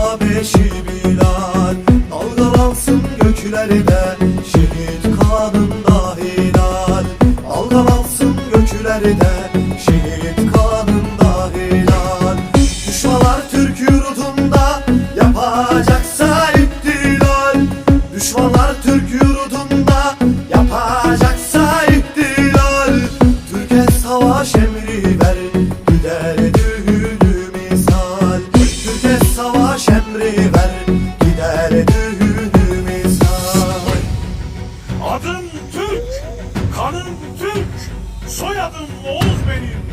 Habeşi Bilal. Dalgalansın göklerde Şehit kanında hilal. Dalgalansın göklerde Şehit kanında hilal. Düşmalar Türk yurdunda Yapacaksa iptilal. Düşmanlar Türk yurdunda Yapacaksa iptilal. Türkiye savaş emri verin Adım Türk, kanım Türk, soyadım Oğuz benim.